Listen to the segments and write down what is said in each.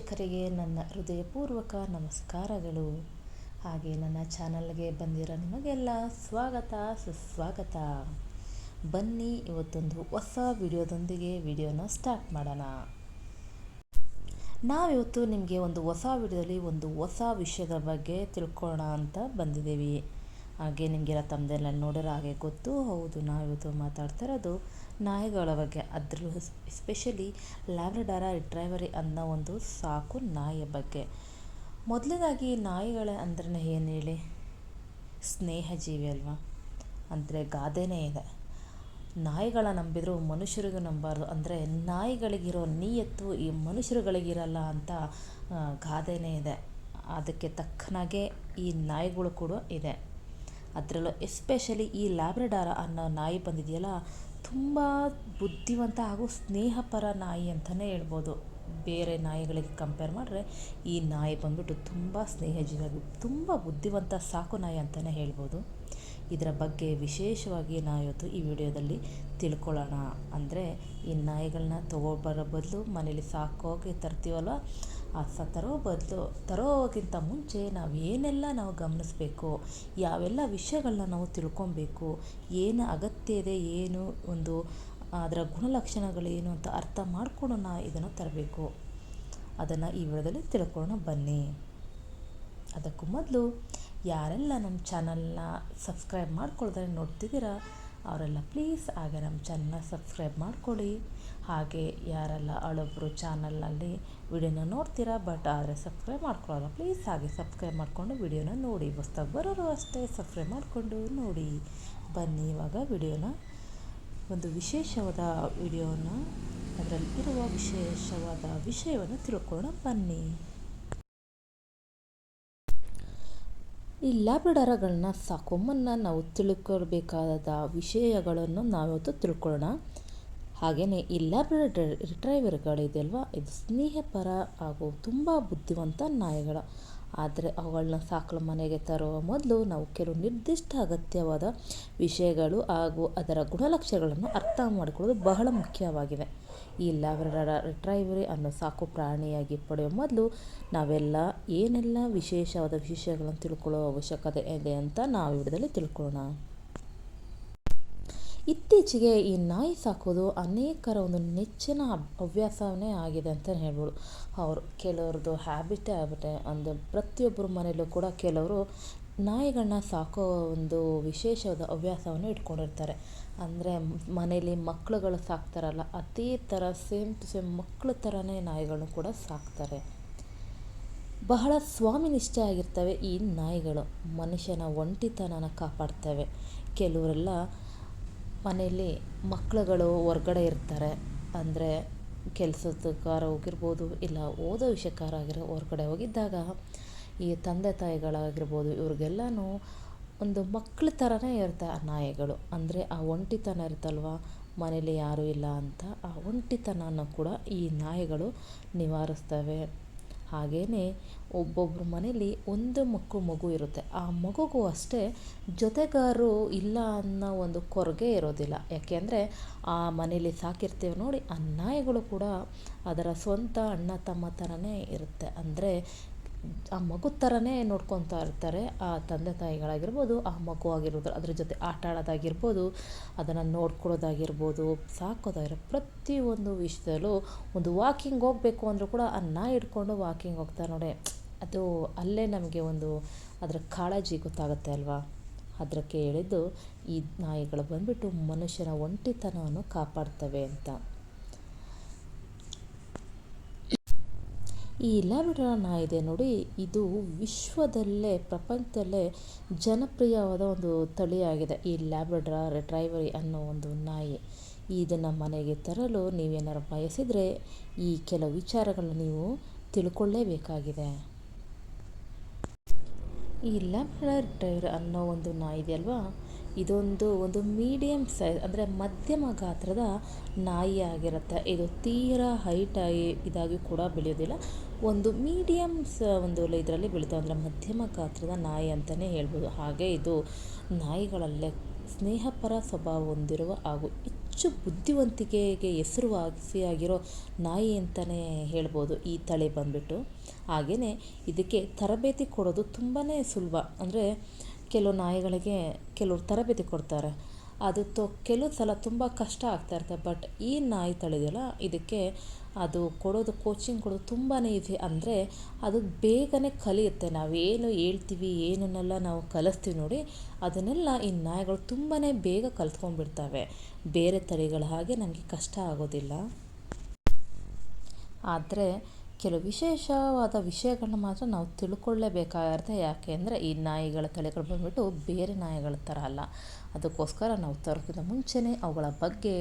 ವೀಕ್ಷಕರಿಗೆ ನನ್ನ ಹೃದಯಪೂರ್ವಕ ನಮಸ್ಕಾರಗಳು. ಹಾಗೆ ನನ್ನ ಚಾನಲ್ಗೆ ಬಂದಿರೋ ನಿಮಗೆಲ್ಲ ಸ್ವಾಗತ, ಸುಸ್ವಾಗತ. ಬನ್ನಿ, ಇವತ್ತೊಂದು ಹೊಸ ವಿಡಿಯೋದೊಂದಿಗೆ ವಿಡಿಯೋನ ಸ್ಟಾರ್ಟ್ ಮಾಡೋಣ. ನಾವಿವತ್ತು ನಿಮಗೆ ಒಂದು ಹೊಸ ವಿಡಿಯೋದಲ್ಲಿ ಒಂದು ಹೊಸ ವಿಷಯದ ಬಗ್ಗೆ ತಿಳ್ಕೊಳ್ಳೋಣ ಅಂತ ಬಂದಿದ್ದೀವಿ. ಹಾಗೆ ನಿಮಗೆಲ್ಲ ತಮ್ಮದೆಲ್ಲ ನೋಡಿರೋ ಹಾಗೆ ಗೊತ್ತು. ಹೌದು, ನಾವಿವತ್ತು ಮಾತಾಡ್ತಾ ಇರೋದು ನಾಯಿಗಳ ಬಗ್ಗೆ ಅದರಲ್ಲೂ ಎಸ್ಪೆಷಲಿ ಲ್ಯಾಬ್ರಡಾರ ರಿಟ್ರೈವರಿ ಅನ್ನೋ ಒಂದು ಸಾಕು ನಾಯಿಯ ಬಗ್ಗೆ. ಮೊದಲನೇದಾಗಿ ನಾಯಿಗಳ ಅಂದ್ರೆ ಏನು ಹೇಳಿ? ಸ್ನೇಹ ಜೀವಿ ಅಲ್ವಾ? ಅಂದರೆ ಗಾದೆನೇ ಇದೆ. ನಾಯಿಗಳ ನಂಬಿದ್ರು ಮನುಷ್ಯರಿಗೂ ನಂಬಾರ್ದು. ಅಂದರೆ ನಾಯಿಗಳಿಗಿರೋ ನೀಯತ್ತು ಈ ಮನುಷ್ಯರುಗಳಿಗಿರಲ್ಲ ಅಂತ ಗಾದೆನೇ ಇದೆ. ಅದಕ್ಕೆ ತಕ್ಕನಾಗೆ ಈ ನಾಯಿಗಳು ಕೂಡ ಇದೆ. ಅದರಲ್ಲೂ ಎಸ್ಪೆಷಲಿ ಈ ಲ್ಯಾಬ್ರಡಾರ ಅನ್ನೋ ನಾಯಿ ಬಂದಿದೆಯಲ್ಲ ತುಂಬ ಬುದ್ಧಿವಂತ ಹಾಗೂ ಸ್ನೇಹಪರ ನಾಯಿ ಅಂತಲೇ ಹೇಳ್ಬೋದು. ಬೇರೆ ನಾಯಿಗಳಿಗೆ ಕಂಪೇರ್ ಮಾಡಿದ್ರೆ ಈ ನಾಯಿ ಬಂದ್ಬಿಟ್ಟು ತುಂಬ ಸ್ನೇಹಜೀವಿ ತುಂಬ ಬುದ್ಧಿವಂತ ಸಾಕು ನಾಯಿ ಅಂತಲೇ ಹೇಳ್ಬೋದು. ಇದರ ಬಗ್ಗೆ ವಿಶೇಷವಾಗಿ ನಾವು ಇವತ್ತು ಈ ವಿಡಿಯೋದಲ್ಲಿ ತಿಳ್ಕೊಳ್ಳೋಣ. ಅಂದರೆ ಈ ನಾಯಿಗಳನ್ನ ತೊಗೊಬರೋ ಬದಲು ಮನೇಲಿ ಸಾಕೋಗಿ ತರ್ತೀವಲ್ವ? ಆ ಸ ತರೋ ಬದಲು ತರೋಕ್ಕಿಂತ ಮುಂಚೆ ನಾವು ಏನೆಲ್ಲ ನಾವು ಗಮನಿಸಬೇಕು, ಯಾವೆಲ್ಲ ವಿಷಯಗಳನ್ನ ನಾವು ತಿಳ್ಕೊಬೇಕು, ಏನು ಅಗತ್ಯ ಇದೆ, ಏನು ಒಂದು ಅದರ ಗುಣಲಕ್ಷಣಗಳೇನು ಅಂತ ಅರ್ಥ ಮಾಡಿಕೊಂಡು ನಾವು ಇದನ್ನು ತರಬೇಕು. ಅದನ್ನು ಈ ವಿಡಿಯೋದಲ್ಲಿ ತಿಳ್ಕೊಳ್ಳೋಣ ಬನ್ನಿ. ಅದಕ್ಕೂ ಮೊದಲು ಯಾರೆಲ್ಲ ನಮ್ಮ ಚಾನಲ್ನ ಸಬ್ಸ್ಕ್ರೈಬ್ ಮಾಡ್ಕೊಳ್ತಾರೆ ನೋಡ್ತಿದ್ದೀರಾ, ಅವರೆಲ್ಲ ಪ್ಲೀಸ್ ಆಗ ನಮ್ಮ ಚಾನಲ್ನ ಸಬ್ಸ್ಕ್ರೈಬ್ ಮಾಡ್ಕೊಳ್ಳಿ. ಹಾಗೆ ಯಾರೆಲ್ಲ ಹಳಬ್ರು ಚಾನಲ್ನಲ್ಲಿ ವಿಡಿಯೋನ ನೋಡ್ತೀರಾ, ಬಟ್ ಆದರೆ ಸಬ್ಸ್ಕ್ರೈಬ್ ಮಾಡ್ಕೊಳ್ಳಲ್ಲ, ಪ್ಲೀಸ್ ಹಾಗೆ ಸಬ್ಸ್ಕ್ರೈಬ್ ಮಾಡಿಕೊಂಡು ವಿಡಿಯೋನ ನೋಡಿ. ಹೊಸ್ದಾಗಿ ಬರೋರು ಅಷ್ಟೇ ಸಬ್ಸ್ಕ್ರೈಬ್ ಮಾಡಿಕೊಂಡು ನೋಡಿ. ಬನ್ನಿ, ಇವಾಗ ವಿಡಿಯೋನ, ಒಂದು ವಿಶೇಷವಾದ ವಿಡಿಯೋನ, ಅದರಲ್ಲಿ ಇರುವ ವಿಶೇಷವಾದ ವಿಷಯವನ್ನು ತಿಳ್ಕೊಳ್ಳೋಣ, ಬನ್ನಿ. ಈ ಲ್ಯಾಬ್ರಡಾರಗಳನ್ನ ಮುನ್ನ ನಾವು ತಿಳ್ಕೊಳ್ಬೇಕಾದ ವಿಷಯಗಳನ್ನು ನಾವಿವತ್ತು ತಿಳ್ಕೊಳ್ಳೋಣ. ಹಾಗೆಯೇ ಈ ಲ್ಯಾಬ್ರಡಾರ್ ರಿಟ್ರೈವರ್ಗಳಿದೆಯಲ್ವ ಇದು ಸ್ನೇಹಪರ ಹಾಗೂ ತುಂಬ ಬುದ್ಧಿವಂತ ನಾಯಿಗಳು. ಆದರೆ ಅವುಗಳನ್ನ ಸಾಕಲು ಮನೆಗೆ ತರುವ ಮೊದಲು ನಾವು ಕೆಲವು ನಿರ್ದಿಷ್ಟ ಅಗತ್ಯವಾದ ವಿಷಯಗಳು ಹಾಗೂ ಅದರ ಗುಣಲಕ್ಷಣಗಳನ್ನು ಅರ್ಥ ಮಾಡಿಕೊಳ್ಳೋದು ಬಹಳ ಮುಖ್ಯವಾಗಿದೆ ಈ ಲ್ಯಾಬ್ರಡಾರ ರಿಟ್ರೈವರಿ ಅನ್ನೋ ಸಾಕು ಪ್ರಾಣಿಯಾಗಿ ಪಡೆಯುವ ಮೊದಲು ನಾವೆಲ್ಲ ಏನೆಲ್ಲ ವಿಶೇಷವಾದ ವಿಷಯಗಳನ್ನು ತಿಳ್ಕೊಳ್ಳೋ ಅವಶ್ಯಕತೆ ಇದೆ ಅಂತ ನಾವು ವಿಡಿಯೋದಲ್ಲಿ ತಿಳ್ಕೊಳ್ಳೋಣ. ಇತ್ತೀಚೆಗೆ ಈ ನಾಯಿ ಸಾಕೋದು ಅನೇಕರ ಒಂದು ನೆಚ್ಚಿನ ಹವ್ಯಾಸವೇ ಆಗಿದೆ ಅಂತ ಹೇಳ್ಬೋದು. ಅವರು ಕೆಲವ್ರದ್ದು ಹ್ಯಾಬಿಟೇ ಆಗ್ಬಿಟ್ಟೆ ಅಂದರೆ ಪ್ರತಿಯೊಬ್ಬರ ಮನೆಯಲ್ಲೂ ಕೂಡ ಕೆಲವರು ನಾಯಿಗಳನ್ನ ಸಾಕೋ ಒಂದು ವಿಶೇಷವಾದ ಹವ್ಯಾಸವನ್ನು ಇಟ್ಕೊಂಡಿರ್ತಾರೆ. ಅಂದರೆ ಮನೇಲಿ ಮಕ್ಕಳುಗಳು ಸಾಕ್ತಾರಲ್ಲ, ಅದೇ ಥರ ಸೇಮ್ ಟು ಸೇಮ್ ಮಕ್ಕಳ ಥರನೇ ನಾಯಿಗಳನ್ನು ಕೂಡ ಸಾಕ್ತಾರೆ. ಬಹಳ ಸ್ವಾಮಿನಿಷ್ಠ ಆಗಿರ್ತವೆ ಈ ನಾಯಿಗಳು. ಮನುಷ್ಯನ ಒಂಟಿತನನ ಕಾಪಾಡ್ತವೆ. ಕೆಲವರೆಲ್ಲ ಮನೆಯಲ್ಲಿ ಮಕ್ಕಳುಗಳು ಹೊರ್ಗಡೆ ಇರ್ತಾರೆ. ಅಂದರೆ ಕೆಲಸದಕ್ಕಾರ ಹೋಗಿರ್ಬೋದು, ಇಲ್ಲ ಓದೋ ವಿಷಯಕ್ಕಾರಾಗಿರೋ ಹೊರ್ಗಡೆ ಹೋಗಿದ್ದಾಗ ಈ ತಂದೆ ತಾಯಿಗಳಾಗಿರ್ಬೋದು, ಇವ್ರಿಗೆಲ್ಲನೂ ಒಂದು ಮಕ್ಳ ಥರನೇ ಇರುತ್ತೆ ಆ ನಾಯಿಗಳು. ಅಂದರೆ ಆ ಒಂಟಿತನ ಇರುತ್ತಲ್ವ ಮನೇಲಿ ಯಾರೂ ಇಲ್ಲ ಅಂತ ಆ ಒಂಟಿತನನ ಕೂಡ ಈ ನಾಯಿಗಳು ನಿವಾರಿಸ್ತವೆ. ಹಾಗೆಯೇ ಒಬ್ಬೊಬ್ಬರ ಮನೇಲಿ ಒಂದು ಮಕ್ಕಳು ಮಗು ಇರುತ್ತೆ. ಆ ಮಗುಗೂ ಅಷ್ಟೇ ಜೊತೆಗಾರರು ಇಲ್ಲ ಅನ್ನೋ ಒಂದು ಕೊರಗೆ ಇರೋದಿಲ್ಲ. ಯಾಕೆಂದರೆ ಆ ಮನೇಲಿ ಸಾಕಿರ್ತೀವಿ ನೋಡಿ ಆ ಕೂಡ ಅದರ ಸ್ವಂತ ಅಣ್ಣ ತಮ್ಮ ಥರನೇ ಇರುತ್ತೆ. ಅಂದರೆ ಆ ಮಗು ಥರನೇ ನೋಡ್ಕೊತಾ ಇರ್ತಾರೆ. ಆ ತಂದೆ ತಾಯಿಗಳಾಗಿರ್ಬೋದು, ಆ ಮಗು ಆಗಿರ್ಬೋದು ಅದ್ರ ಜೊತೆ ಆಟ ಆಡೋದಾಗಿರ್ಬೋದು, ಅದನ್ನು ನೋಡ್ಕೊಳ್ಳೋದಾಗಿರ್ಬೋದು, ಸಾಕೋದಾಗಿರೋ ಪ್ರತಿಯೊಂದು ವಿಷಯದಲ್ಲೂ ಒಂದು ವಾಕಿಂಗ್ ಹೋಗಬೇಕು ಅಂದರೂ ಕೂಡ ಆ ಹಿಡ್ಕೊಂಡು ವಾಕಿಂಗ್ ಹೋಗ್ತಾರೆ ನೋಡಿ. ಅದು ಅಲ್ಲೇ ನಮಗೆ ಒಂದು ಅದರ ಕಾಳಜಿ ಗೊತ್ತಾಗುತ್ತೆ ಅಲ್ವಾ? ಅದಕ್ಕೆ ಹೇಳಿದ್ದು ಈ ನಾಯಿಗಳು ಬಂದುಬಿಟ್ಟು ಮನುಷ್ಯನ ಒಂಟಿತನವನ್ನು ಕಾಪಾಡ್ತವೆ ಅಂತ. ಈ ಲ್ಯಾಬ್ರಡಾರ್ ನಾಯಿ ಇದೆ ನೋಡಿ, ಇದು ವಿಶ್ವದಲ್ಲೇ, ಪ್ರಪಂಚದಲ್ಲೇ ಜನಪ್ರಿಯವಾದ ಒಂದು ತಳಿಯಾಗಿದೆ ಈ ಲ್ಯಾಬ್ರಡಾರ್ ಡ್ರೈವರಿ ಅನ್ನೋ ಒಂದು ನಾಯಿ. ಇದನ್ನು ಮನೆಗೆ ತರಲು ನೀವೇನಾರು ಬಯಸಿದರೆ ಈ ಕೆಲವು ವಿಚಾರಗಳನ್ನು ನೀವು ತಿಳ್ಕೊಳ್ಳೇಬೇಕಾಗಿದೆ. ಈ ಲ್ಯಾಬ್ರಡಾರ್ ಟೈರ್ ಅನ್ನೋ ಒಂದು ನಾಯಿ ಇದೆಯಲ್ವಾ ಇದೊಂದು ಒಂದು ಮೀಡಿಯಮ್ ಸೈಜ್, ಅಂದರೆ ಮಧ್ಯಮ ಗಾತ್ರದ ನಾಯಿ ಆಗಿರುತ್ತೆ. ಇದು ತೀರಾ ಹೈಟಾಗಿ ಇದಾಗಿ ಕೂಡ ಬೆಳೆಯೋದಿಲ್ಲ. ಒಂದು ಮೀಡಿಯಮ್ ಸ ಒಂದು ಇದರಲ್ಲಿ ಬೆಳೀತಾವೆ ಅಂದರೆ ಮಧ್ಯಮ ಗಾತ್ರದ ನಾಯಿ ಅಂತಲೇ ಹೇಳ್ಬೋದು. ಹಾಗೆ ಇದು ನಾಯಿಗಳಲ್ಲೇ ಸ್ನೇಹಪರ ಸ್ವಭಾವ ಹೊಂದಿರುವ ಹಾಗೂ ಹೆಚ್ಚು ಬುದ್ಧಿವಂತಿಕೆಗೆ ಹೆಸರುವಾಸಿಯಾಗಿರೋ ನಾಯಿ ಅಂತಲೇ ಹೇಳ್ಬೋದು ಈ ತಳಿ ಬಂದುಬಿಟ್ಟು. ಹಾಗೆಯೇ ಇದಕ್ಕೆ ತರಬೇತಿ ಕೊಡೋದು ತುಂಬಾ ಸುಲಭ. ಅಂದರೆ ಕೆಲವು ನಾಯಿಗಳಿಗೆ ಕೆಲವರು ತರಬೇತಿ ಕೊಡ್ತಾರೆ. ಅದು ತೊ, ಕೆಲವು ಸಲ ತುಂಬ ಕಷ್ಟ ಆಗ್ತಾ ಇರ್ತದೆ. ಬಟ್ ಈ ನಾಯಿ ತಳಿದೆಯಲ್ಲ, ಇದಕ್ಕೆ ಅದು ಕೊಡೋದು ಕೋಚಿಂಗ್ ಕೊಡೋದು ತುಂಬಾ ಇದೆ ಅಂದರೆ ಅದು ಬೇಗನೆ ಕಲಿಯುತ್ತೆ. ನಾವೇನು ಹೇಳ್ತೀವಿ, ಏನನ್ನೆಲ್ಲ ನಾವು ಕಲಿಸ್ತೀವಿ ನೋಡಿ, ಅದನ್ನೆಲ್ಲ ಈ ನಾಯಿಗಳು ತುಂಬಾ ಬೇಗ ಕಲ್ತ್ಕೊಂಡ್ಬಿಡ್ತವೆ. ಬೇರೆ ತಳಿಗಳ ಹಾಗೆ ನಮಗೆ ಕಷ್ಟ ಆಗೋದಿಲ್ಲ. ಆದರೆ ಕೆಲವು ವಿಶೇಷವಾದ ವಿಷಯಗಳನ್ನ ಮಾತ್ರ ನಾವು ತಿಳ್ಕೊಳ್ಳೇಬೇಕಾಗಿರುತ್ತೆ ಯಾಕೆ ಅಂದರೆ ಈ ನಾಯಿಗಳ ತಳಿಗಳು ಬಂದುಬಿಟ್ಟು ಬೇರೆ ನಾಯಿಗಳ ಥರ ಅಲ್ಲ. ಅದಕ್ಕೋಸ್ಕರ ನಾವು ತರೋಕ್ಕಿಂತ ಮುಂಚೆನೇ ಅವುಗಳ ಬಗ್ಗೆ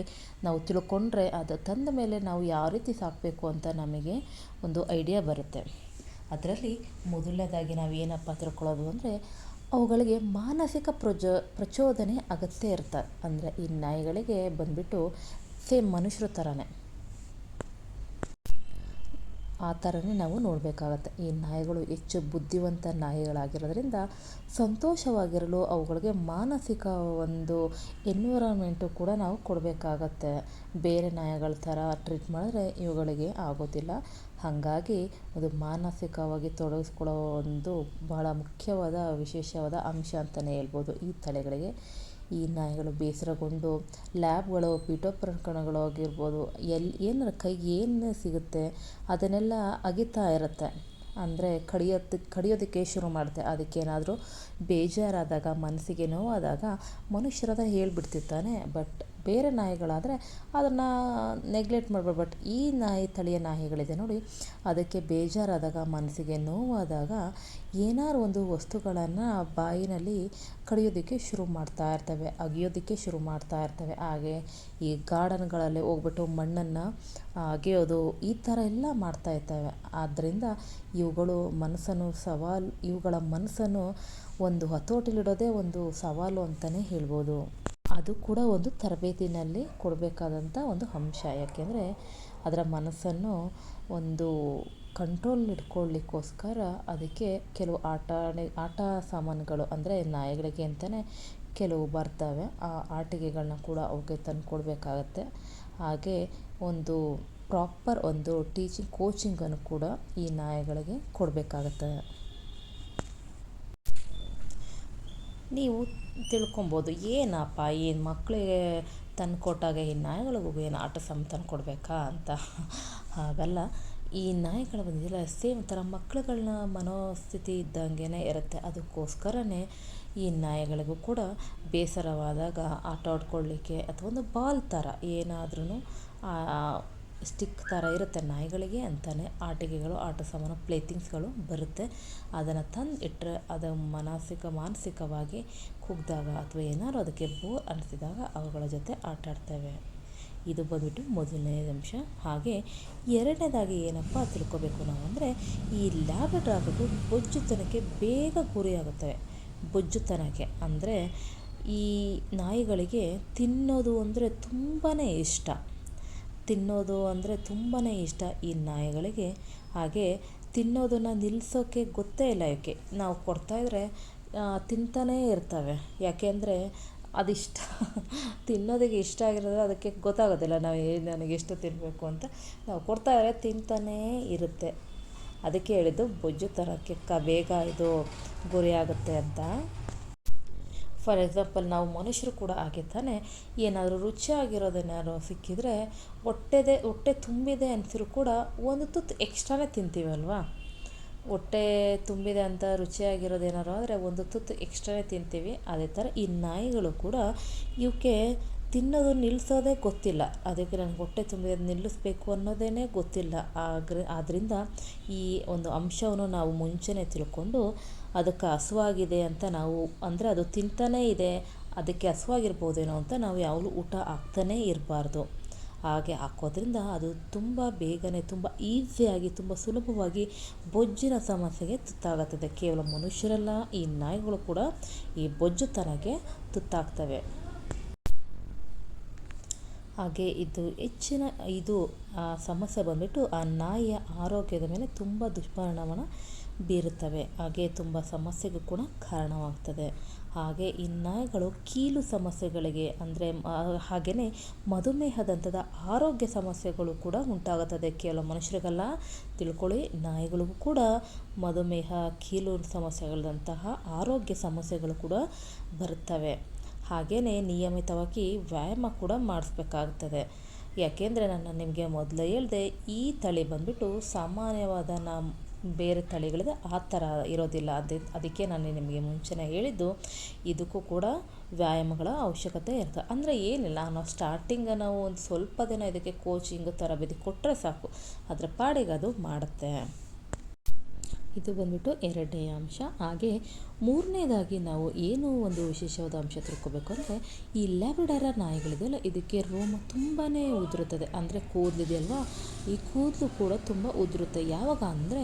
ನಾವು ತಿಳ್ಕೊಂಡ್ರೆ ಅದು ತಂದ ಮೇಲೆ ನಾವು ಯಾವ ರೀತಿ ಸಾಕಬೇಕು ಅಂತ ನಮಗೆ ಒಂದು ಐಡಿಯಾ ಬರುತ್ತೆ. ಅದರಲ್ಲಿ ಮೊದಲನೇದಾಗಿ ನಾವು ಏನಪ್ಪ ತಿಳ್ಕೊಳ್ಳೋದು ಅಂದರೆ ಅವುಗಳಿಗೆ ಮಾನಸಿಕ ಪ್ರಚೋ ಪ್ರಚೋದನೆ ಅಗತ್ಯ ಇರ್ತದೆ ಅಂದರೆ ಈ ನಾಯಿಗಳಿಗೆ ಬಂದುಬಿಟ್ಟು ಸೇಮ್ ಮನುಷ್ಯರ ಥರನೇ. ಆ ಥರನೇ ನಾವು ನೋಡಬೇಕಾಗತ್ತೆ. ಈ ನಾಯಿಗಳು ಹೆಚ್ಚು ಬುದ್ಧಿವಂತ ನಾಯಿಗಳಾಗಿರೋದ್ರಿಂದ ಸಂತೋಷವಾಗಿರಲು ಅವುಗಳಿಗೆ ಮಾನಸಿಕ ಒಂದು ಎನ್ವಿರಾನ್ಮೆಂಟು ಕೂಡ ನಾವು ಕೊಡಬೇಕಾಗತ್ತೆ. ಬೇರೆ ನಾಯಿಗಳ ಥರ ಟ್ರೀಟ್ ಮಾಡಿದ್ರೆ ಇವುಗಳಿಗೆ ಆಗೋದಿಲ್ಲ. ಹಾಗಾಗಿ ಅದು ಮಾನಸಿಕವಾಗಿ ತೊಡಗಿಸ್ಕೊಳ್ಳೋ ಒಂದು ಬಹಳ ಮುಖ್ಯವಾದ, ವಿಶೇಷವಾದ ಅಂಶ ಅಂತಲೇ ಹೇಳ್ಬೋದು ಈ ತಳಿಗಳಿಗೆ. ಈ ನಾಯಿಗಳು ಬೇಸರಗೊಂಡು ಲ್ಯಾಬ್ಗಳು, ಪೀಠೋಪಕರಣಗಳು ಆಗಿರ್ಬೋದು ಎಲ್ಲಿ ಏನಾರ ಕೈಗೆ ಏನು ಸಿಗುತ್ತೆ ಅದನ್ನೆಲ್ಲ ಅಗಿತಾ ಇರುತ್ತೆ. ಅಂದರೆ ಕಡಿಯೋದಕ್ಕೆ ಕಡಿಯೋದಕ್ಕೆ ಶುರು ಮಾಡುತ್ತೆ. ಅದಕ್ಕೇನಾದರೂ ಬೇಜಾರಾದಾಗ, ಮನಸ್ಸಿಗೆ ನೋವಾದಾಗ ಮನುಷ್ಯರಾದ ಹೇಳ್ಬಿಡ್ತಿರ್ತಾನೆ. ಬಟ್ ಬೇರೆ ನಾಯಿಗಳಾದರೆ ಅದನ್ನು ನೆಗ್ಲೆಕ್ಟ್ ಮಾಡ್ಬೋದು. ಬಟ್ ಈ ನಾಯಿ ತಳಿಯ ನಾಯಿಗಳಿದೆ ನೋಡಿ, ಅದಕ್ಕೆ ಬೇಜಾರಾದಾಗ, ಮನಸ್ಸಿಗೆ ನೋವಾದಾಗ ಏನಾದ್ರು ಒಂದು ವಸ್ತುಗಳನ್ನು ಬಾಯಿನಲ್ಲಿ ಕಡಿಯೋದಕ್ಕೆ ಶುರು ಮಾಡ್ತಾ ಇರ್ತವೆ, ಅಗಿಯೋದಕ್ಕೆ ಶುರು ಮಾಡ್ತಾ ಇರ್ತವೆ. ಹಾಗೆ ಈ ಗಾರ್ಡನ್ಗಳಲ್ಲಿ ಹೋಗ್ಬಿಟ್ಟು ಮಣ್ಣನ್ನು ಅಗೆಯೋದು ಈ ಥರ ಎಲ್ಲ ಮಾಡ್ತಾ ಇರ್ತವೆ. ಆದ್ದರಿಂದ ಇವುಗಳು ಮನಸ್ಸನ್ನು ಸವಾಲು, ಇವುಗಳ ಮನಸ್ಸನ್ನು ಒಂದು ಹತೋಟಿಲಿಡೋದೇ ಒಂದು ಸವಾಲು ಅಂತಲೇ ಹೇಳ್ಬೋದು. ಅದು ಕೂಡ ಒಂದು ತರಬೇತಿನಲ್ಲಿ ಕೊಡಬೇಕಾದಂಥ ಒಂದು ಅಂಶ. ಯಾಕೆಂದರೆ ಅದರ ಮನಸ್ಸನ್ನು ಒಂದು ಕಂಟ್ರೋಲ್ ಇಟ್ಕೊಳ್ಳಿಕ್ಕೋಸ್ಕರ ಅದಕ್ಕೆ ಕೆಲವು ಆಟ ಆಟ ಸಾಮಾನುಗಳು ಅಂದರೆ ನಾಯಿಗಳಿಗೆ ಅಂತಲೇ ಕೆಲವು ಬರ್ತವೆ. ಆ ಆಟಿಕೆಗಳನ್ನ ಕೂಡ ಅವಕ್ಕೆ ತಂದು ಕೊಡಬೇಕಾಗತ್ತೆ. ಹಾಗೆ ಒಂದು ಪ್ರಾಪರ್ ಒಂದು ಟೀಚಿಂಗ್ ಕೋಚಿಂಗನ್ನು ಕೂಡ ಈ ನಾಯಿಗಳಿಗೆ ಕೊಡಬೇಕಾಗತ್ತೆ. ನೀವು ತಿಳ್ಕೊಬೋದು, ಏನಪ್ಪ ಏನು ಮಕ್ಕಳಿಗೆ ತಂದು ಕೊಟ್ಟಾಗ ಈ ನಾಯಿಗಳಿಗೂ ಏನು ಆಟ ಸಾಮಾನು ತಂದು ಕೊಡಬೇಕಾ ಅಂತ. ಹಾಗಲ್ಲ, ಈ ನಾಯಿಗಳು ಬಂದಿಲ್ಲ ಸೇಮ್ ಥರ ಮಕ್ಕಳುಗಳನ್ನ ಮನೋಸ್ಥಿತಿ ಇದ್ದಂಗೆ ಇರುತ್ತೆ. ಅದಕ್ಕೋಸ್ಕರನೇ ಈ ನಾಯಿಗಳಿಗೂ ಕೂಡ ಬೇಸರವಾದಾಗ ಆಟ ಆಡ್ಕೊಳ್ಳಿಕ್ಕೆ ಅಥವಾ ಒಂದು ಬಾಲ್ ಥರ ಏನಾದ್ರೂ ಸ್ಟಿಕ್ ಥರ ಇರುತ್ತೆ ನಾಯಿಗಳಿಗೆ ಅಂತಲೇ ಆಟಿಕೆಗಳು, ಆಟ ಸಾಮಾನು, ಪ್ಲೇತಿಂಗ್ಸ್ಗಳು ಬರುತ್ತೆ. ಅದನ್ನು ತಂದು ಇಟ್ಟರೆ ಅದು ಮಾನಸಿಕ, ಮಾನಸಿಕವಾಗಿ ಕುಗ್ದಾಗ ಅಥವಾ ಏನಾದ್ರು ಅದಕ್ಕೆ ಬೋರ್ ಅನಿಸಿದಾಗ ಅವುಗಳ ಜೊತೆ ಆಟ ಇದು ಬಂದ್ಬಿಟ್ಟು ಮೊದಲನೇ ಅಂಶ ಹಾಗೆ ಎರಡನೇದಾಗಿ ಏನಪ್ಪ ತಿಳ್ಕೊಬೇಕು ನಾವು ಅಂದರೆ ಈ ಲ್ಯಾಬ್ರಡಾರ್ಗಳು ಬೊಜ್ಜುತನಕ್ಕೆ ಬೇಗ ಗುರಿಯಾಗುತ್ತವೆ. ಬೊಜ್ಜುತನಕ್ಕೆ ಅಂದರೆ ಈ ನಾಯಿಗಳಿಗೆ ತಿನ್ನೋದು ಅಂದರೆ ತುಂಬಾ ಇಷ್ಟ. ತಿನ್ನೋದು ಅಂದರೆ ತುಂಬಾ ಇಷ್ಟ ಈ ನಾಯಿಗಳಿಗೆ. ಹಾಗೆ ತಿನ್ನೋದನ್ನು ನಿಲ್ಲಿಸೋಕ್ಕೆ ಗೊತ್ತೇ ಇಲ್ಲ ಯಾಕೆ. ನಾವು ಕೊಡ್ತಾಯಿದ್ರೆ ತಿಂತಾನೇ ಇರ್ತವೆ. ಯಾಕೆಂದರೆ ಅದಿಷ್ಟ. ತಿನ್ನೋದಕ್ಕೆ ಇಷ್ಟ ಆಗಿರೋದ್ರೆ ಅದಕ್ಕೆ ಗೊತ್ತಾಗೋದಿಲ್ಲ ನಾವು ಏನು ನನಗೆ ಎಷ್ಟು ತಿನ್ನಬೇಕು ಅಂತ. ನಾವು ಕೊಡ್ತಾಯಿದ್ರೆ ತಿಂತಾನೇ ಇರುತ್ತೆ. ಅದಕ್ಕೆ ಹೇಳಿದ್ದು, ಬೊಜ್ಜು ತರೋಕ್ಕೆ ಕ ಬೇಗ ಇದು ಗುರಿಯಾಗುತ್ತೆ ಅಂತ. ಫಾರ್ ಎಕ್ಸಾಂಪಲ್ ನಾವು ಮನುಷ್ಯರು ಕೂಡ ಹಾಗೆ ತಾನೇ, ಏನಾದರೂ ರುಚಿಯಾಗಿರೋದೇನಾದ್ರು ಸಿಕ್ಕಿದರೆ ಹೊಟ್ಟೆದೆ, ಹೊಟ್ಟೆ ತುಂಬಿದೆ ಅನಿಸಿದ್ರು ಕೂಡ ಒಂದು ತುತ್ತು ಎಕ್ಸ್ಟ್ರಾನೇ ತಿಂತೀವಲ್ವಾ ಹೊಟ್ಟೆ ತುಂಬಿದೆ ಅಂತ ರುಚಿಯಾಗಿರೋದೇನಾದ್ರು ಆದರೆ ಒಂದು ತುತ್ತು ಎಕ್ಸ್ಟ್ರಾನೇ ತಿಂತೀವಿ. ಅದೇ ಥರ ಈ ನಾಯಿಗಳು ಕೂಡ ಇವಕ್ಕೆ ತಿನ್ನೋದು ನಿಲ್ಲಿಸೋದೇ ಗೊತ್ತಿಲ್ಲ. ಅದಕ್ಕೆ ನನಗೆ ಹೊಟ್ಟೆ ತುಂಬಿದೆ ನಿಲ್ಲಿಸ್ಬೇಕು ಅನ್ನೋದೇ ಗೊತ್ತಿಲ್ಲ. ಆಗ್ರೆ ಆದ್ದರಿಂದ ಈ ಒಂದು ಅಂಶವನ್ನು ನಾವು ಮುಂಚೆನೇ ತಿಳ್ಕೊಂಡು ಅದಕ್ಕೆ ಹಸುವಾಗಿದೆ ಅಂತ ನಾವು, ಅಂದರೆ ಅದು ತಿಂತಾನೇ ಇದೆ, ಅದಕ್ಕೆ ಹಸುವಾಗಿರ್ಬೋದೇನೋ ಅಂತ ನಾವು ಯಾವಾಗಲೂ ಊಟ ಹಾಕ್ತಾನೇ ಇರಬಾರ್ದು. ಹಾಗೆ ಹಾಕೋದ್ರಿಂದ ಅದು ತುಂಬ ಬೇಗನೆ, ತುಂಬ ಈಸಿಯಾಗಿ, ತುಂಬ ಸುಲಭವಾಗಿ ಬೊಜ್ಜಿನ ಸಮಸ್ಯೆಗೆ ತುತ್ತಾಗುತ್ತದೆ. ಕೇವಲ ಮನುಷ್ಯರಲ್ಲ, ಈ ನಾಯಿಗಳು ಕೂಡ ಈ ಬೊಜ್ಜುತನಕ್ಕೆ ತುತ್ತಾಗ್ತವೆ. ಹಾಗೆ ಇದು ಹೆಚ್ಚಿನ ಇದು ಸಮಸ್ಯೆ ಬಂದುಬಿಟ್ಟು ಆ ನಾಯಿಯ ಆರೋಗ್ಯದ ಮೇಲೆ ತುಂಬ ದುಷ್ಪರಿಣಾಮನ ಬೀರುತ್ತವೆ. ಹಾಗೆ ತುಂಬ ಸಮಸ್ಯೆಗೂ ಕೂಡ ಕಾರಣವಾಗ್ತದೆ. ಹಾಗೆ ಈ ನಾಯಿಗಳು ಕೀಲು ಸಮಸ್ಯೆಗಳಿಗೆ ಅಂದರೆ ಹಾಗೆಯೇ ಮಧುಮೇಹದಂಥದ ಆರೋಗ್ಯ ಸಮಸ್ಯೆಗಳು ಕೂಡ ಉಂಟಾಗುತ್ತದೆ ಕೆಲವು ಮನುಷ್ಯರಿಗೆಲ್ಲ. ತಿಳ್ಕೊಳ್ಳಿ, ನಾಯಿಗಳಿಗೂ ಕೂಡ ಮಧುಮೇಹ, ಕೀಲು ಸಮಸ್ಯೆಗಳಂತಹ ಆರೋಗ್ಯ ಸಮಸ್ಯೆಗಳು ಕೂಡ ಬರುತ್ತವೆ. ಹಾಗೆಯೇ ನಿಯಮಿತವಾಗಿ ವ್ಯಾಯಾಮ ಕೂಡ ಮಾಡಿಸ್ಬೇಕಾಗ್ತದೆ. ಯಾಕೆಂದರೆ ನಾನು ನಿಮಗೆ ಮೊದಲೇ ಹೇಳಿದೆ, ಈ ತಳಿ ಬಂದುಬಿಟ್ಟು ಸಾಮಾನ್ಯವಾದ ನಮ್ಮ ಬೇರೆ ತಳಿಗಳಿದೆ ಆ ಥರ ಇರೋದಿಲ್ಲ. ಅದೇ, ಅದಕ್ಕೆ ನಾನು ನಿಮಗೆ ಮುಂಚೆನೇ ಹೇಳಿದ್ದು, ಇದಕ್ಕೂ ಕೂಡ ವ್ಯಾಯಾಮಗಳ ಅವಶ್ಯಕತೆ ಇರ್ತದೆ ಅಂದರೆ ಏನಿಲ್ಲ, ನಾವು ಸ್ಟಾರ್ಟಿಂಗ್ ನಾವು ಒಂದು ಸ್ವಲ್ಪ ದಿನ ಇದಕ್ಕೆ ಕೋಚಿಂಗ್ ತರಬೇತಿ ಕೊಟ್ಟರೆ ಸಾಕು. ಅದರ ಪಾಡಿಗೆ ಅದು ಮಾಡುತ್ತೆ. ಇದು ಬಂದ್ಬಿಟ್ಟು ಎರಡನೇ ಅಂಶ. ಹಾಗೆ ಮೂರನೇದಾಗಿ ನಾವು ಏನು ಒಂದು ವಿಶೇಷವಾದ ಅಂಶ ತಿಳ್ಕೊಬೇಕು ಅಂದರೆ, ಈ ಲ್ಯಾಬ್ರಡಾರ ನಾಯಿಗಳಿದೆಯಲ್ಲ, ಇದಕ್ಕೆ ರೋಮ ತುಂಬಾ ಉದುರುತ್ತದೆ. ಅಂದರೆ ಕೂದಲಿದೆಯಲ್ವಾ? ಈ ಕೂದಲು ಕೂಡ ತುಂಬ ಉದುರುತ್ತೆ. ಯಾವಾಗ ಅಂದರೆ,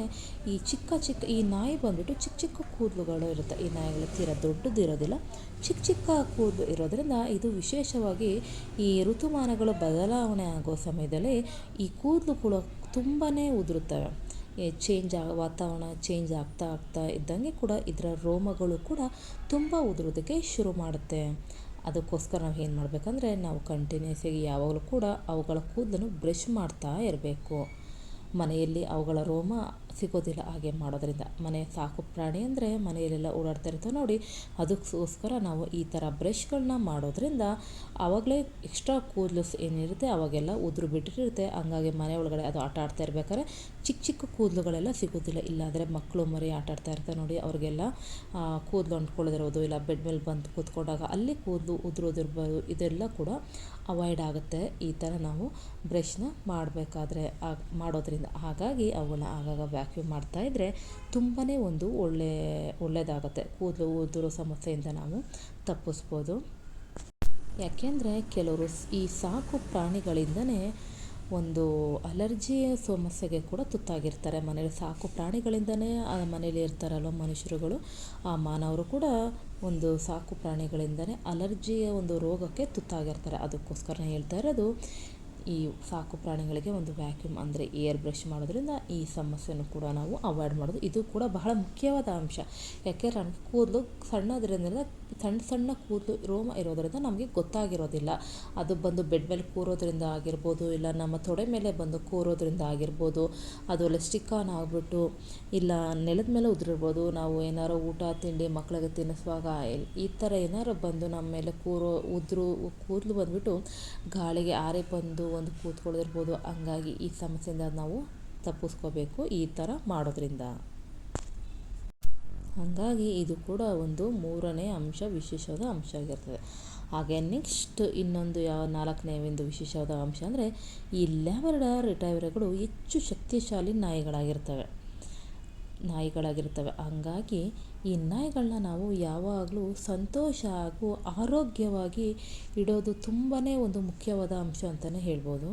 ಈ ಚಿಕ್ಕ ಚಿಕ್ಕ, ಈ ನಾಯಿ ಬಂದ್ಬಿಟ್ಟು ಚಿಕ್ಕ ಚಿಕ್ಕ ಕೂದಲುಗಳು ಇರುತ್ತೆ. ಈ ನಾಯಿಗಳು ತೀರ ದೊಡ್ಡದು ಇರೋದಿಲ್ಲ. ಚಿಕ್ಕ ಚಿಕ್ಕ ಕೂದಲು ಇರೋದರಿಂದ ಇದು ವಿಶೇಷವಾಗಿ ಈ ಋತುಮಾನಗಳು ಬದಲಾವಣೆ ಆಗೋ ಸಮಯದಲ್ಲಿ ಈ ಕೂದಲು ಕೂಡ ತುಂಬಾ ಉದುರುತ್ತವೆ. ಚೇಂಜ್ ವಾತಾವರಣ ಚೇಂಜ್ ಆಗ್ತಾ ಆಗ್ತಾ ಇದ್ದಂಗೆ ಕೂಡ ಇದರ ರೋಮಗಳು ಕೂಡ ತುಂಬ ಉದುರೋದಕ್ಕೆ ಶುರು ಮಾಡುತ್ತೆ. ಅದಕ್ಕೋಸ್ಕರ ನಾವು ಏನು ಮಾಡಬೇಕಂದ್ರೆ, ನಾವು ಕಂಟಿನ್ಯೂಸ್ ಆಗಿ ಯಾವಾಗಲೂ ಕೂಡ ಅವುಗಳ ಕೂದಲನ್ನು ಬ್ರಷ್ ಮಾಡ್ತಾ ಇರಬೇಕು. ಮನೆಯಲ್ಲಿ ಅವುಗಳ ರೋಮ ಸಿಗೋದಿಲ್ಲ, ಹಾಗೆ ಮಾಡೋದ್ರಿಂದ. ಮನೆ ಸಾಕು ಪ್ರಾಣಿ ಅಂದರೆ ಮನೆಯಲ್ಲೆಲ್ಲ ಓಡಾಡ್ತಾ ಇರ್ತವೆ ನೋಡಿ. ಅದಕ್ಕೋಸ್ಕರ ನಾವು ಈ ಥರ ಬ್ರಷ್ಗಳನ್ನ ಮಾಡೋದ್ರಿಂದ ಆವಾಗಲೇ ಎಕ್ಸ್ಟ್ರಾ ಕೂದಲು ಏನಿರುತ್ತೆ, ಅವಾಗೆಲ್ಲ ಉದುರು ಬಿಟ್ಟಿರುತ್ತೆ. ಹಂಗಾಗಿ ಮನೆ ಒಳಗಡೆ ಅದು ಆಟ ಆಡ್ತಾ ಇರ್ಬೇಕಾದ್ರೆ ಚಿಕ್ಕ ಚಿಕ್ಕ ಕೂದಲುಗಳೆಲ್ಲ ಸಿಗೋದಿಲ್ಲ. ಇಲ್ಲಾಂದರೆ ಮಕ್ಕಳು ಮರಿ ಆಟ ಆಡ್ತಾ ಇರ್ತಾರೆ ನೋಡಿ. ಅವ್ರಿಗೆಲ್ಲ ಕೂದಲು ಅಂಟ್ಕೊಳ್ಳೋದಿರೋದು, ಇಲ್ಲ ಬೆಡ್ ಮೇಲೆ ಬಂದು ಕೂತ್ಕೊಂಡಾಗ ಅಲ್ಲಿ ಕೂದಲು ಉದುರೋದಿರ್ಬೋದು, ಇದೆಲ್ಲ ಕೂಡ ಅವಾಯ್ಡ್ ಆಗುತ್ತೆ. ಈ ಥರ ನಾವು ಬ್ರಷ್ನ ಮಾಡಬೇಕಾದ್ರೆ ಮಾಡೋದ್ರಿಂದ. ಹಾಗಾಗಿ ಅವುಗಳನ್ನ ಆಗಾಗ ವ್ಯಾಕ್ಯೂಮ್ ಮಾಡ್ತಾಯಿದ್ರೆ ತುಂಬಾ ಒಂದು ಒಳ್ಳೆ ಒಳ್ಳೆಯದಾಗುತ್ತೆ ಕೂದಲು ಉದುರೋ ಸಮಸ್ಯೆಯಿಂದ ನಾವು ತಪ್ಪಿಸ್ಬೋದು. ಯಾಕೆಂದರೆ ಕೆಲವರು ಈ ಸಾಕು ಪ್ರಾಣಿಗಳಿಂದನೇ ಒಂದು ಅಲರ್ಜಿಯ ಸಮಸ್ಯೆಗೆ ಕೂಡ ತುತ್ತಾಗಿರ್ತಾರೆ. ಮನೇಲಿ ಸಾಕು ಪ್ರಾಣಿಗಳಿಂದನೇ ಆ ಮನೇಲಿ ಇರ್ತಾರಲ್ವ ಮನುಷ್ಯರುಗಳು, ಆ ಮಾನವರು ಕೂಡ ಒಂದು ಸಾಕು ಪ್ರಾಣಿಗಳಿಂದನೇ ಅಲರ್ಜಿಯ ಒಂದು ರೋಗಕ್ಕೆ ತುತ್ತಾಗಿರ್ತಾರೆ. ಅದಕ್ಕೋಸ್ಕರ ಹೇಳ್ತಾ ಇರೋದು, ಈ ಸಾಕು ಪ್ರಾಣಿಗಳಿಗೆ ಒಂದು ವ್ಯಾಕ್ಯೂಮ್ ಅಂದರೆ ಏರ್ ಬ್ರಷ್ ಮಾಡೋದ್ರಿಂದ ಈ ಸಮಸ್ಯೆಯನ್ನು ಕೂಡ ನಾವು ಅವಾಯ್ಡ್ ಮಾಡೋದು. ಇದು ಕೂಡ ಬಹಳ ಮುಖ್ಯವಾದ ಅಂಶ. ಯಾಕೆ ನನಗೆ ಕೂದಲು ಸಣ್ಣದ್ರಿಂದ ಸಣ್ಣ ಸಣ್ಣ ಕೂದಲು ರೋಮ ಇರೋದರಿಂದ ನಮಗೆ ಗೊತ್ತಾಗಿರೋದಿಲ್ಲ. ಅದು ಬಂದು ಬೆಡ್ ಮೇಲೆ ಕೂರೋದ್ರಿಂದ ಆಗಿರ್ಬೋದು, ಇಲ್ಲ ನಮ್ಮ ತೊಡೆ ಮೇಲೆ ಬಂದು ಕೂರೋದ್ರಿಂದ ಆಗಿರ್ಬೋದು, ಅದು ಲಿಸ್ಟಿಕ್ ಸ್ಟಿಕ್ ಆನ್ ಆಗಿಬಿಟ್ಟು, ಇಲ್ಲ ನೆಲದ ಮೇಲೆ ಉದುರಿರ್ಬೋದು, ನಾವು ಏನಾರು ಊಟ, ತಿಂಡಿ ಮಕ್ಕಳಿಗೆ ತಿನ್ನಿಸುವಾಗ ಈ ಥರ ಏನಾರು ಬಂದು ನಮ್ಮ ಮೇಲೆ ಕೂರೋ, ಉದುರು, ಕೂದಲು ಬಂದುಬಿಟ್ಟು ಗಾಳಿಗೆ ಆರಿ ಬಂದು ಒಂದು ಕೂತ್ಕೊಳ್ಳೋದಿರ್ಬೋದು ಹಂಗಾಗಿ ಈ ಸಮಸ್ಯೆಯಿಂದ ನಾವು ತಪ್ಪಿಸ್ಕೋಬೇಕು ಈ ಥರ ಮಾಡೋದ್ರಿಂದ. ಹಾಗಾಗಿ ಇದು ಕೂಡ ಒಂದು ಮೂರನೇ ಅಂಶ ವಿಶೇಷವಾದ ಅಂಶ ಆಗಿರ್ತದೆ. ಹಾಗೆ ನೆಕ್ಸ್ಟ್ ಇನ್ನೊಂದು ಯಾವ ನಾಲ್ಕನೇ ಒಂದು ವಿಶೇಷವಾದ ಅಂಶ ಅಂದರೆ ಈ ಲ್ಯಾವರ್ಡ ರಿಟೈವರ್ಗಳು ಹೆಚ್ಚು ಶಕ್ತಿಶಾಲಿ ನಾಯಿಗಳಾಗಿರ್ತವೆ. ನಾಯಿಗಳಾಗಿರ್ತವೆ. ಹಂಗಾಗಿ ಈ ನಾಯಿಗಳನ್ನ ನಾವು ಯಾವಾಗಲೂ ಸಂತೋಷ ಹಾಗೂ ಆರೋಗ್ಯವಾಗಿ ಇಡೋದು ತುಂಬಾ ಒಂದು ಮುಖ್ಯವಾದ ಅಂಶ ಅಂತಲೇ ಹೇಳ್ಬೋದು.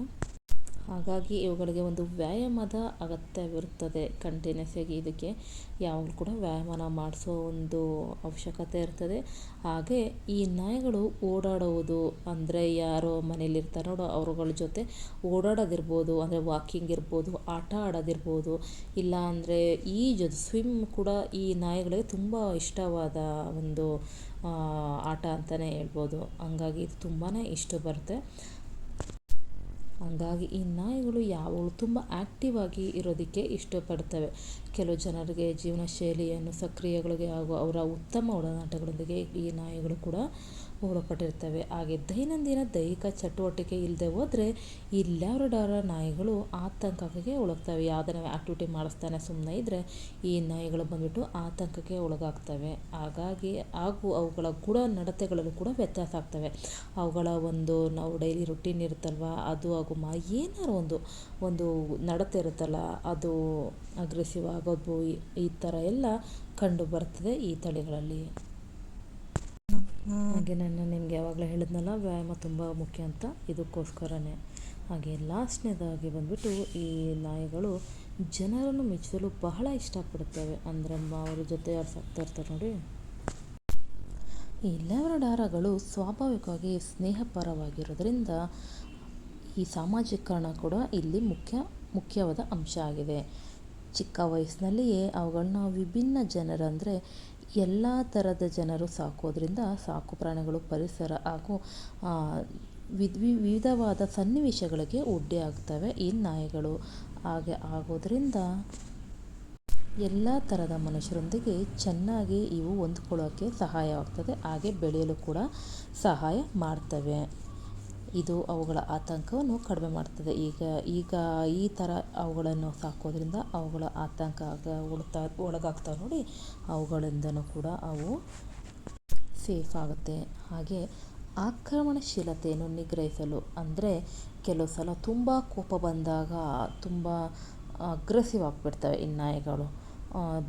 ಹಾಗಾಗಿ ಇವುಗಳಿಗೆ ಒಂದು ವ್ಯಾಯಾಮದ ಅಗತ್ಯವಿರುತ್ತದೆ. ಕಂಟಿನ್ಯೂಸ್ ಆಗಿ ಇದಕ್ಕೆ ಯಾವಾಗಲೂ ಕೂಡ ವ್ಯಾಯಾಮನ ಮಾಡಿಸೋ ಒಂದು ಅವಶ್ಯಕತೆ ಇರ್ತದೆ. ಹಾಗೆ ಈ ನಾಯಿಗಳು ಓಡಾಡುವುದು ಅಂದರೆ ಯಾರೋ ಮನೇಲಿರ್ತಾರೆ ನೋಡೋ, ಅವ್ರುಗಳ ಜೊತೆ ಓಡಾಡೋದಿರ್ಬೋದು, ಅಂದರೆ ವಾಕಿಂಗ್ ಇರ್ಬೋದು, ಆಟ ಆಡೋದಿರ್ಬೋದು, ಇಲ್ಲ ಅಂದರೆ ಈಜೋದು ಸ್ವಿಮ್ ಕೂಡ ಈ ನಾಯಿಗಳಿಗೆ ತುಂಬ ಇಷ್ಟವಾದ ಒಂದು ಆಟ ಅಂತಲೇ ಹೇಳ್ಬೋದು. ಹಂಗಾಗಿ ಇದು ತುಂಬಾ ಇಷ್ಟ ಬರುತ್ತೆ. ಹಾಗಾಗಿ ಈ ನಾಯಿಗಳು ಯಾವಾಗಲೂ ತುಂಬ ಆ್ಯಕ್ಟಿವ್ ಆಗಿ ಇರೋದಕ್ಕೆ ಇಷ್ಟಪಡ್ತವೆ. ಕೆಲವು ಜನರಿಗೆ ಜೀವನ ಶೈಲಿಯನ್ನು ಸಕ್ರಿಯಗಳಿಗೆ ಹಾಗೂ ಅವರ ಉತ್ತಮ ಒಡನಾಟಗಳೊಂದಿಗೆ ಈ ನಾಯಿಗಳು ಕೂಡ ಒಳಪಟ್ಟಿರ್ತವೆ ಹಾಗೆ ದೈನಂದಿನ ದೈಹಿಕ ಚಟುವಟಿಕೆ ಇಲ್ಲದೆ ಹೋದರೆ ಈ ಲ್ಯಾಬ್ರಡಾರ ನಾಯಿಗಳು ಆತಂಕಕ್ಕೆ ಒಳಗ್ತವೆ ಯಾವುದನ್ನ ಆ್ಯಕ್ಟಿವಿಟಿ ಮಾಡಿಸ್ತಾನೆ ಸುಮ್ಮನೆ ಇದ್ದರೆ ಈ ನಾಯಿಗಳು ಬಂದುಬಿಟ್ಟು ಆತಂಕಕ್ಕೆ ಒಳಗಾಗ್ತವೆ. ಹಾಗಾಗಿ ಹಾಗೂ ಅವುಗಳ ಗುಣ ನಡತೆಗಳಲ್ಲೂ ಕೂಡ ವ್ಯತ್ಯಾಸ ಆಗ್ತವೆ. ಅವುಗಳ ಒಂದು ನಾವು ಡೈಲಿ ರುಟೀನ್ ಇರುತ್ತಲ್ವ, ಅದು ಹಾಗೂ ಮಾ ಏನಾರು ಒಂದು ಒಂದು ನಡತೆ ಇರುತ್ತಲ್ಲ, ಅದು ಅಗ್ರೆಸಿವ್ ಆಗೋದು ಈ ಥರ ಎಲ್ಲ ಕಂಡು ಬರ್ತದೆ ಈ ತಳಿಗಳಲ್ಲಿ. ಹಾಗೆ ನಾನು ನಿಮಗೆ ಯಾವಾಗಲೂ ಹೇಳಿದ್ನಲ್ಲ, ವ್ಯಾಯಾಮ ತುಂಬ ಮುಖ್ಯ ಅಂತ. ಇದಕ್ಕೋಸ್ಕರನೇ. ಹಾಗೆ ಲಾಸ್ಟ್ನೇದಾಗಿ ಬಂದುಬಿಟ್ಟು ಈ ನಾಯಿಗಳು ಜನರನ್ನು ಮೆಚ್ಚಲು ಬಹಳ ಇಷ್ಟಪಡುತ್ತವೆ. ಅಂದರೆ ಅವ್ರ ಜೊತೆ ಯಾರು ಸಾಕ್ತಾ ಇರ್ತಾರೆ ನೋಡಿ. ಈ ಲ್ಯಾಬ್ರಡಾರಗಳು ಸ್ವಾಭಾವಿಕವಾಗಿ ಸ್ನೇಹಪರವಾಗಿರೋದ್ರಿಂದ ಈ ಸಾಮಾಜೀಕರಣ ಕೂಡ ಇಲ್ಲಿ ಮುಖ್ಯ, ಮುಖ್ಯವಾದ ಅಂಶ ಆಗಿದೆ. ಚಿಕ್ಕ ವಯಸ್ಸಿನಲ್ಲಿಯೇ ಅವುಗಳನ್ನ ವಿಭಿನ್ನ ಜನರು ಅಂದರೆ ಎಲ್ಲ ಥರದ ಜನರು ಸಾಕೋದ್ರಿಂದ ಸಾಕು ಪ್ರಾಣಿಗಳು ಪರಿಸರ ಹಾಗೂ ವಿಧ್ ವಿವಿಧವಾದ ಸನ್ನಿವೇಶಗಳಿಗೆ ಉಡ್ಡೆ ಆಗ್ತವೆ. ಈ ನಾಯಿಗಳು ಹಾಗೆ ಆಗೋದ್ರಿಂದ ಎಲ್ಲ ಥರದ ಮನುಷ್ಯರೊಂದಿಗೆ ಚೆನ್ನಾಗಿ ಇವು ಹೊಂದ್ಕೊಳ್ಳೋಕ್ಕೆ ಸಹಾಯವಾಗ್ತದೆ. ಹಾಗೆ ಬೆಳೆಯಲು ಕೂಡ ಸಹಾಯ ಮಾಡ್ತವೆ. ಇದು ಅವುಗಳ ಆತಂಕವನ್ನು ಕಡಿಮೆ ಮಾಡ್ತದೆ. ಈಗ ಈಗ ಈ ಥರ ಅವುಗಳನ್ನು ಸಾಕೋದ್ರಿಂದ ಅವುಗಳ ಆತಂಕ ಉಳ್ತಾ ಒಳಗಾಗ್ತಾವೆ ನೋಡಿ. ಅವುಗಳಿಂದನೂ ಕೂಡ ಅವು ಸೇಫ್ ಆಗುತ್ತೆ. ಹಾಗೆ ಆಕ್ರಮಣಶೀಲತೆಯನ್ನು ನಿಗ್ರಹಿಸಲು ಅಂದರೆ ಕೆಲವು ಸಲ ತುಂಬ ಕೋಪ ಬಂದಾಗ ತುಂಬ ಅಗ್ರೆಸಿವ್ ಆಗಿಬಿಡ್ತವೆ ಈ ನಾಯಿಗಳು.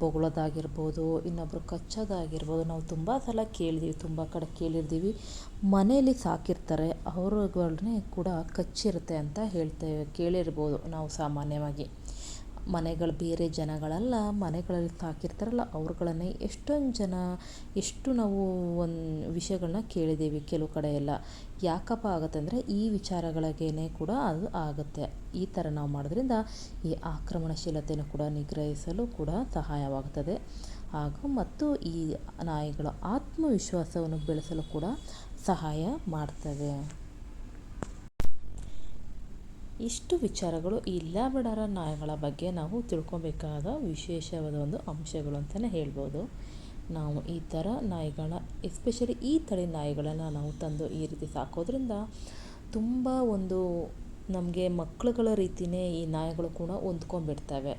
ಬೊಗಳೋದಾಗಿರ್ಬೋದು, ಇನ್ನೊಬ್ರು ಕಚ್ಚೋದಾಗಿರ್ಬೋದು, ನಾವು ತುಂಬ ಸಲ ಕೇಳಿದ್ದೀವಿ ತುಂಬ ಕಡೆ ಕೇಳಿರ್ತೀವಿ ಮನೆಯಲ್ಲಿ ಸಾಕಿರ್ತಾರೆ, ಅವ್ರುಗಳ್ನೇ ಕೂಡ ಕಚ್ಚಿರುತ್ತೆ ಅಂತ ಹೇಳ್ತೇವೆ, ಕೇಳಿರ್ಬೋದು ನಾವು ಸಾಮಾನ್ಯವಾಗಿ. ಮನೆಗಳು ಬೇರೆ ಜನಗಳಲ್ಲ, ಮನೆಗಳಲ್ಲಿ ಸಾಕಿರ್ತಾರಲ್ಲ ಅವ್ರುಗಳನ್ನೇ ಎಷ್ಟೊಂದು ಜನ, ಎಷ್ಟು ನಾವು ಒಂದು ವಿಷಯಗಳನ್ನ ಕೇಳಿದ್ದೀವಿ ಕೆಲವು ಕಡೆ ಎಲ್ಲ. ಯಾಕಪ್ಪ ಆಗುತ್ತೆ ಅಂದರೆ ಈ ವಿಚಾರಗಳಿಗೇನೆ ಕೂಡ ಅದು ಆಗುತ್ತೆ. ಈ ಥರ ನಾವು ಮಾಡೋದ್ರಿಂದ ಈ ಆಕ್ರಮಣಶೀಲತೆಯನ್ನು ಕೂಡ ನಿಗ್ರಹಿಸಲು ಕೂಡ ಸಹಾಯವಾಗುತ್ತದೆ ಹಾಗೂ ಮತ್ತು ಈ ನಾಯಿಗಳ ಆತ್ಮವಿಶ್ವಾಸವನ್ನು ಬೆಳೆಸಲು ಕೂಡ ಸಹಾಯ ಮಾಡ್ತವೆ ಇಷ್ಟು ವಿಚಾರಗಳು ಈ ಲ್ಯಾಬ್ರಡಾರ ನಾಯಿಗಳ ಬಗ್ಗೆ ನಾವು ತಿಳ್ಕೊಬೇಕಾದ ವಿಶೇಷವಾದ ಒಂದು ಅಂಶಗಳು ಅಂತಲೇ ಹೇಳ್ಬೋದು. ನಾವು ಈ ಥರ ನಾಯಿಗಳ ಎಸ್ಪೆಷಲಿ ಈ ತಳಿ ನಾಯಿಗಳನ್ನು ನಾವು ತಂದು ಈ ರೀತಿ ಸಾಕೋದ್ರಿಂದ ತುಂಬ ಒಂದು ನಮಗೆ ಮಕ್ಕಳುಗಳ ರೀತಿಯೇ ಈ ನಾಯಿಗಳು ಕೂಡ ಹೊಂದ್ಕೊಂಡ್ಬಿಡ್ತವೆ.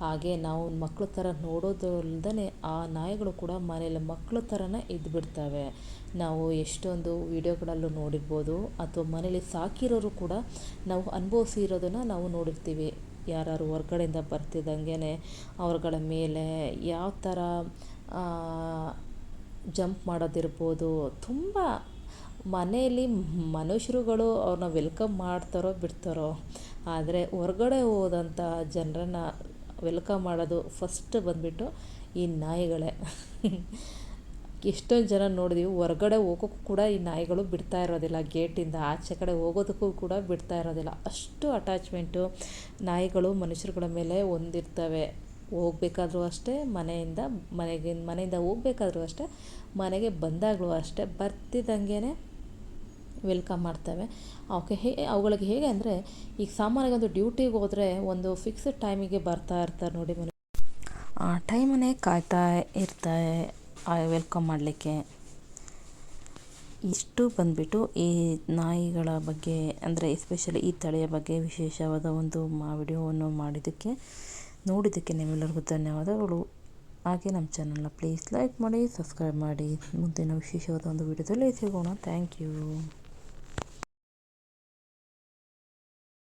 ಹಾಗೆ ನಾವು ಮಕ್ಳ ಥರ ನೋಡೋದಲ್ದೇ ಆ ನಾಯಿಗಳು ಕೂಡ ಮನೇಲಿ ಮಕ್ಳ ಥರನೇ ಇದ್ದುಬಿಡ್ತವೆ ನಾವು ಎಷ್ಟೊಂದು ವೀಡಿಯೋಗಳಲ್ಲೂ ನೋಡಿರ್ಬೋದು ಅಥವಾ ಮನೇಲಿ ಸಾಕಿರೋರು ಕೂಡ ನಾವು ಅನುಭವಿಸಿರೋದನ್ನು ನಾವು ನೋಡಿರ್ತೀವಿ. ಯಾರು ಹೊರ್ಗಡೆಯಿಂದ ಬರ್ತಿದ್ದಂಗೆ ಅವ್ರುಗಳ ಮೇಲೆ ಯಾವ ಥರ ಜಂಪ್ ಮಾಡೋದಿರ್ಬೋದು. ತುಂಬ ಮನೆಯಲ್ಲಿ ಮನುಷ್ಯರುಗಳು ಅವ್ರನ್ನ ವೆಲ್ಕಮ್ ಮಾಡ್ತಾರೋ ಬಿಡ್ತಾರೋ. ಆದರೆ ಹೊರ್ಗಡೆ ಹೋದಂಥ ಜನರನ್ನ ವೆಲ್ಕಮ್ ಮಾಡೋದು ಫಸ್ಟ್ ಬಂದುಬಿಟ್ಟು ಈ ನಾಯಿಗಳೇ. ಎಷ್ಟೊಂದು ಜನ ನೋಡಿದೀವಿ, ಹೊರ್ಗಡೆ ಹೋಗೋಕ್ಕೂ ಕೂಡ ಈ ನಾಯಿಗಳು ಬಿಡ್ತಾ ಇರೋದಿಲ್ಲ. ಗೇಟಿಂದ ಆಚೆ ಕಡೆ ಹೋಗೋದಕ್ಕೂ ಕೂಡ ಬಿಡ್ತಾ ಇರೋದಿಲ್ಲ. ಅಷ್ಟು ಅಟ್ಯಾಚ್ಮೆಂಟು ನಾಯಿಗಳು ಮನುಷ್ಯರುಗಳ ಮೇಲೆ ಹೊಂದಿರ್ತವೆ ಹೋಗ್ಬೇಕಾದ್ರೂ ಅಷ್ಟೇ, ಮನೆಯಿಂದ, ಮನೆಗೆ, ಮನೆಯಿಂದ ಹೋಗ್ಬೇಕಾದ್ರೂ ಅಷ್ಟೇ, ಮನೆಗೆ ಬಂದಾಗಲೂ ಅಷ್ಟೇ ಬರ್ತಿದ್ದಂಗೆ ವೆಲ್ಕಮ್ ಮಾಡ್ತವೆ. ಅವಕ್ಕೆ ಹೇ, ಅವುಗಳಿಗೆ ಹೇಗೆ ಅಂದರೆ, ಈಗ ಸಾಮಾನ್ಯವಾಗಿ ಒಂದು ಡ್ಯೂಟಿಗೆ ಹೋದರೆ ಒಂದು ಫಿಕ್ಸ್ಡ್ ಟೈಮಿಗೆ ಬರ್ತಾ ಇರ್ತಾರೆ ನೋಡಿ ಮನೆ ಆ ಟೈಮನ್ನೇ ಕಾಯ್ತಾ ಇರ್ತಾರೆ ವೆಲ್ಕಮ್ ಮಾಡಲಿಕ್ಕೆ. ಇಷ್ಟು ಬಂದುಬಿಟ್ಟು ಈ ನಾಯಿಗಳ ಬಗ್ಗೆ ಅಂದರೆ ಎಸ್ಪೆಷಲಿ ಈ ತಳಿಯ ಬಗ್ಗೆ ವಿಶೇಷವಾದ ಒಂದು ಮಾ ವಿಡಿಯೋವನ್ನು ಮಾಡಿದ್ದಕ್ಕೆ, ನೋಡಿದ್ದಕ್ಕೆ ನಿಮ್ಮೆಲ್ಲರಿಗೂ ಧನ್ಯವಾದಗಳು. ಹಾಗೆ ನಮ್ಮ ಚಾನಲ್ನ ಪ್ಲೀಸ್ ಲೈಕ್ ಮಾಡಿ ಸಬ್ಸ್ಕ್ರೈಬ್ ಮಾಡಿ. ಮುಂದಿನ ವಿಶೇಷವಾದ ಒಂದು ವಿಡಿಯೋದಲ್ಲಿ ಸಿಗೋಣ. Thank you